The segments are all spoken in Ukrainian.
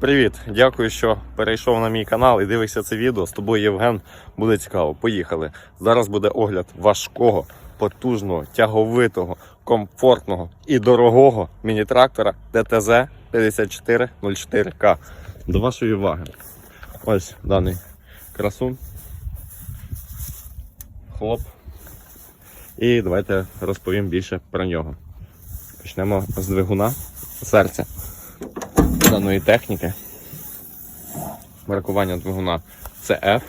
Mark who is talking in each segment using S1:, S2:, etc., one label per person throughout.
S1: Привіт! Дякую, що перейшов на мій канал і дивишся це відео. З тобою Євген. Буде цікаво. Поїхали. Зараз буде огляд важкого, потужного, тяговитого, комфортного і дорогого міні-трактора ДТЗ 5404К. До вашої уваги. Ось даний красун. Хлоп. І давайте розповім більше про нього. Почнемо з двигуна серця даної техніки. Маркування двигуна CF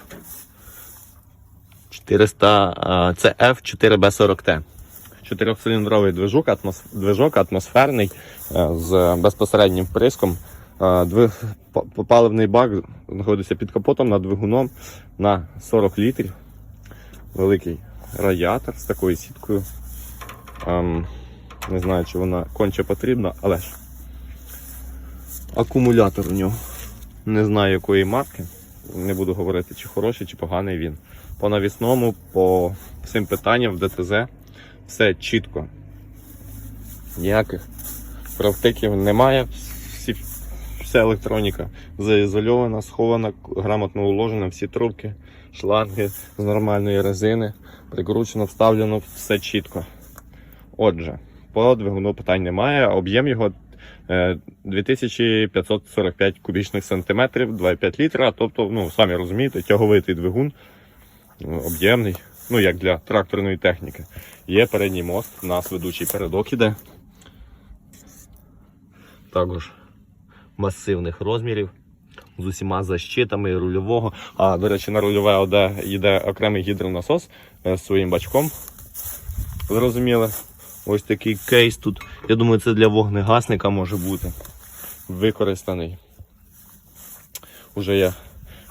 S1: 400, CF 4B40T. Чотирьохциліндровий движок, атмос, движок атмосферний е, з безпосереднім вприском. Е, Двиг, паливний бак знаходиться під капотом над двигуном на 40 літрів. Великий радіатор з такою сіткою. Ем, не знаю, чи вона конче потрібна, але ж акумулятор у нього. Не знаю якої марки. Не буду говорити, чи хороший, чи поганий він. По навісному, по всім питанням в ДТЗ все чітко. Ніяких правтиків немає. Всі, вся електроніка заізольована, схована, грамотно уложена, всі трубки, шланги з нормальної резини, прикручено, вставлено, все чітко. Отже, по двигуну питань немає. Об'єм його 2545 кубічних сантиметрів, 2,5 літра. Тобто, ну, самі розумієте, тяговитий двигун, ну, об'ємний, ну як для тракторної техніки. Є передній мост, у нас ведучий передок іде. Також масивних розмірів. З усіма защитами рульового. А, до речі, на рульове ОД йде окремий гідронасос е, з своїм бачком. Зрозуміли? Ось такий кейс тут. Я думаю, це для вогнегасника може бути використаний. Уже є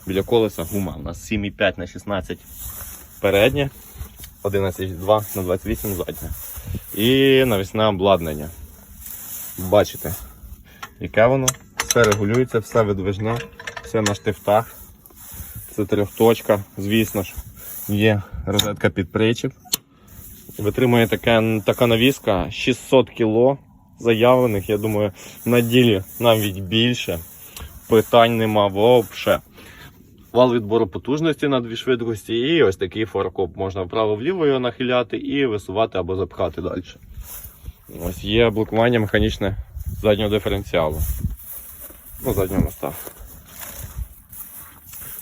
S1: біля колеса гума. У нас 7,5 на 16 переднє, 11,2 на 28 заднє. І навісне обладнання. Бачите, яке воно? Все регулюється, все видвижне, все на штифтах. Це трьохточка, звісно ж, є розетка під причіп. Витримує така, така навіска 600 кг заявлених, я думаю, на ділі навіть більше. Питань нема взагалі. Вал відбору потужності на дві швидкості і ось такий форкоп. Можна вправо-вліво його нахиляти і висувати або запхати далі. Ось є блокування механічне заднього диференціалу. Ну, заднього моста.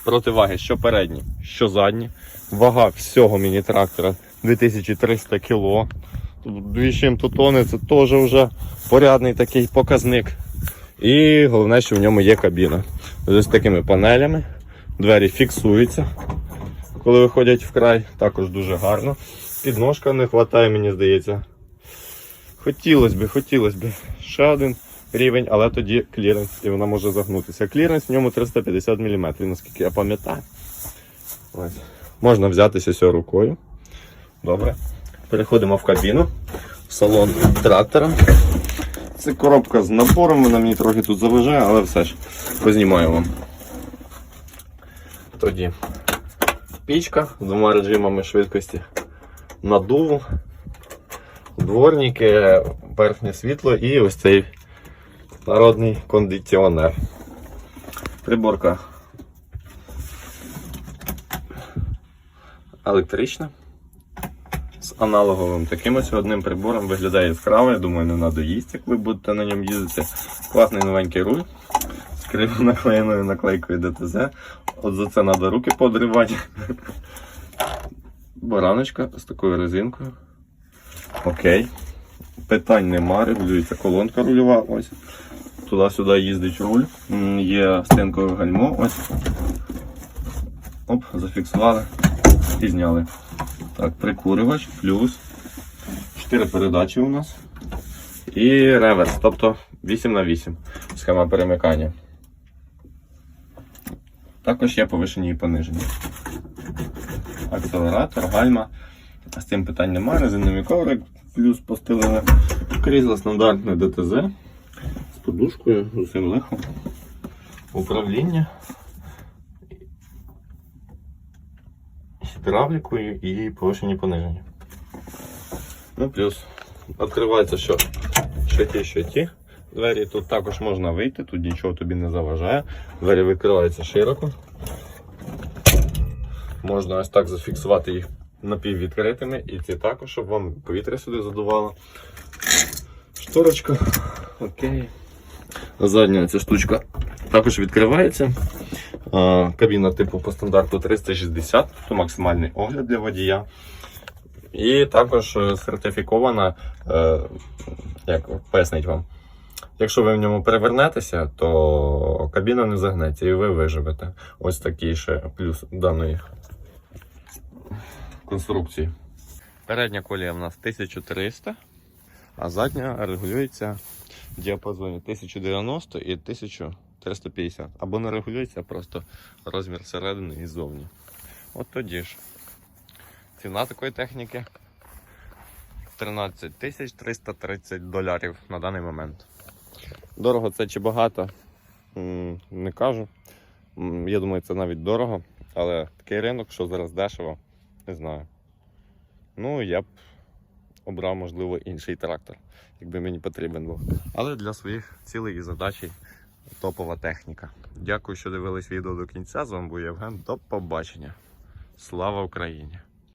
S1: Противаги, що передні, що задні. Вага всього міні-трактора 2300 кг. Чим-то тони це теж вже порядний такий показник. І головне, що в ньому є кабіна. З такими панелями. Двері фіксуються, коли виходять вкрай. Також дуже гарно. Підножка не вистачає, мені здається. Хотілося б, хотілося б. Ще один рівень, але тоді кліренс і вона може загнутися. Кліренс в ньому 350 мм, наскільки я пам'ятаю. Ось. Можна взятися ось рукою. Добре. Переходимо в кабіну, в салон трактора. Це коробка з набором, вона мені трохи тут заважає, але все ж познімаю вам. Тоді пічка з двома режимами швидкості надуву, дворники, верхнє світло і ось цей народний кондиціонер. Приборка електрична. З аналоговим таким ось одним прибором виглядає яскраво. Я думаю, не надоїсть, як ви будете на ньому їздити. Класний новенький руль з криво наклеєною наклейкою ДТЗ. От за це треба руки подривати. Бараночка з такою резинкою. Окей. Питань нема, регулюється колонка рульова. Ось. Туди-сюди їздить руль. Є стенкове гальмо. Ось. Оп, зафіксували і. Так, прикурювач, плюс 4 передачі у нас. І реверс, тобто 8 на 8 схема перемикання. Також є повишені і понижені. Акселератор, гальма. З цим питань немає. Резиновий коврик, плюс постелили. Крісло стандартне ДТЗ з подушкою, усім легко. Управління. Гідравлікою і повишені пониження. Ну, плюс відкривається що? Що ті, що ті. Двері тут також можна вийти, тут нічого тобі не заважає. Двері відкриваються широко. Можна ось так зафіксувати їх напіввідкритими і ці також, щоб вам повітря сюди задувало. Шторочка. Окей. Задня ця штучка також відкривається. А, Кабіна типу по стандарту 360, то максимальний огляд для водія. І також е, сертифікована, е, як пояснить вам, якщо ви в ньому перевернетеся, то кабіна не загнеться і ви виживете. Ось такий ще плюс даної конструкції. Передня колія в нас 1300, а задня регулюється в діапазоні 1090 і 1350. Або не регулюється, просто розмір середини і ззовні. От тоді ж. Ціна такої техніки 13 тисяч 330 доларів на даний момент. Дорого це чи багато? Не кажу. Я думаю, це навіть дорого, але такий ринок, що зараз дешево, не знаю. Ну, я б обрав, можливо, інший трактор, якби мені потрібен був. Але для своїх цілей і задач топова техніка. Дякую, що дивились відео до кінця. З вами був Євген. До побачення. Слава Україні!